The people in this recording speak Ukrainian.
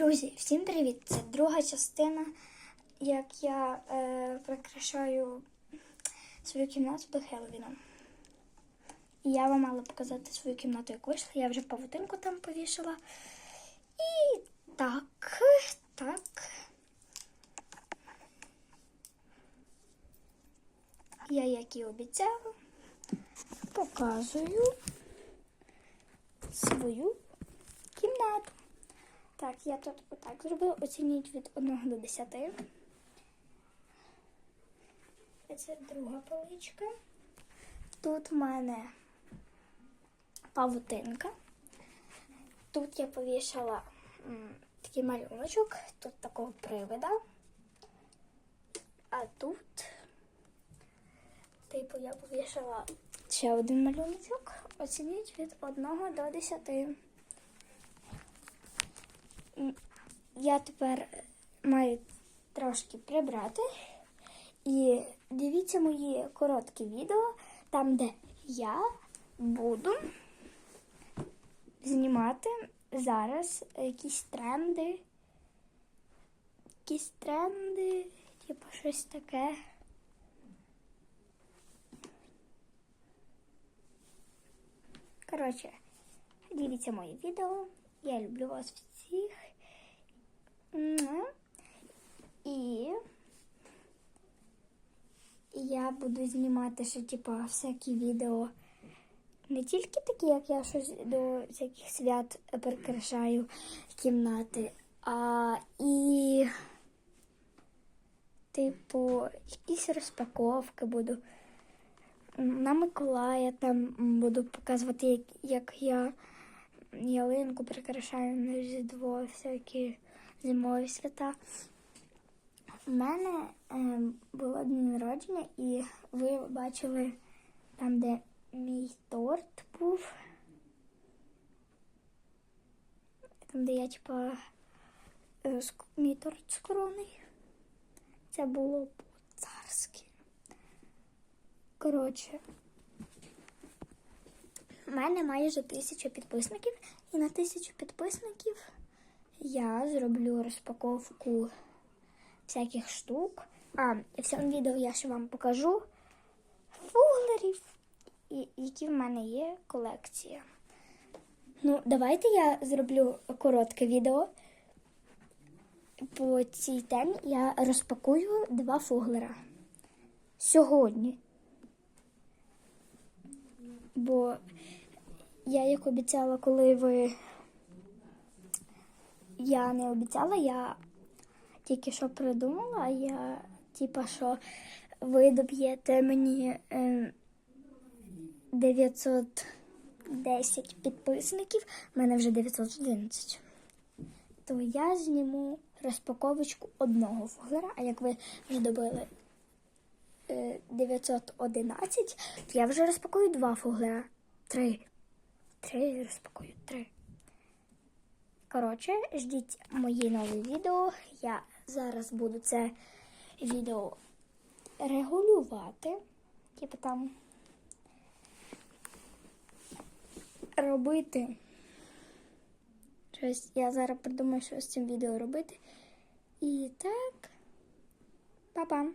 Друзі, всім привіт! Це друга частина, як я е, прикрашаю свою кімнату до Хеллоуіна. Я вам мала показати свою кімнату, як вийшла. Я вже павутинку там повішала. І так, так. Я, як і обіцяла, показую свою кімнату. Так, я тут отак зробила. Оцініть від 1 до 10. Це друга поличка. Тут в мене павутинка. Тут я повішала такий малюночок, тут такого привида. А тут, типу, я повішала ще один малюночок. Оцініть від 1 до 10. Я тепер маю трошки прибрати. І дивіться мої короткі відео, там, де я буду знімати зараз якісь тренди. Якісь тренди, типу щось таке. Коротше, дивіться мої відео. Я люблю вас всіх. І я буду знімати ще типу, всякі відео. Не тільки такі, як я щось до всяких свят прикрашаю кімнати, а і, типу, якісь розпаковки буду. На Миколая там буду показувати, як, як я ялинку прикрашаю на Різдво, всякі зимові свята. У мене е, було день народження, і ви бачили там, де мій торт був. Там, де я, типа, мій торт короною. Це було по-царськи. Коротше, у мене майже тисяча підписників, і на тисячу підписників я зроблю розпаковку всяких штук. А, в цьому відео я ще вам покажу фуглерів, які в мене є колекція. Ну, давайте я зроблю коротке відео. По цій темі я розпакую два фуглера. Сьогодні. Бо я як обіцяла, коли ви. Я не обіцяла, я тільки що придумала, я типа, що ви доб'єте мені е, 910 підписників, в мене вже 911. То я зніму розпаковочку одного фуглера, а як ви вже добили е, 911, то я вже розпакую два фуглера. Три. Три розпакую, три. Коротше, ждіть мої нові відео. Я зараз буду це відео регулювати. Типу там робити. Щось я зараз придумаю, що з цим відео робити. І так, па-пам!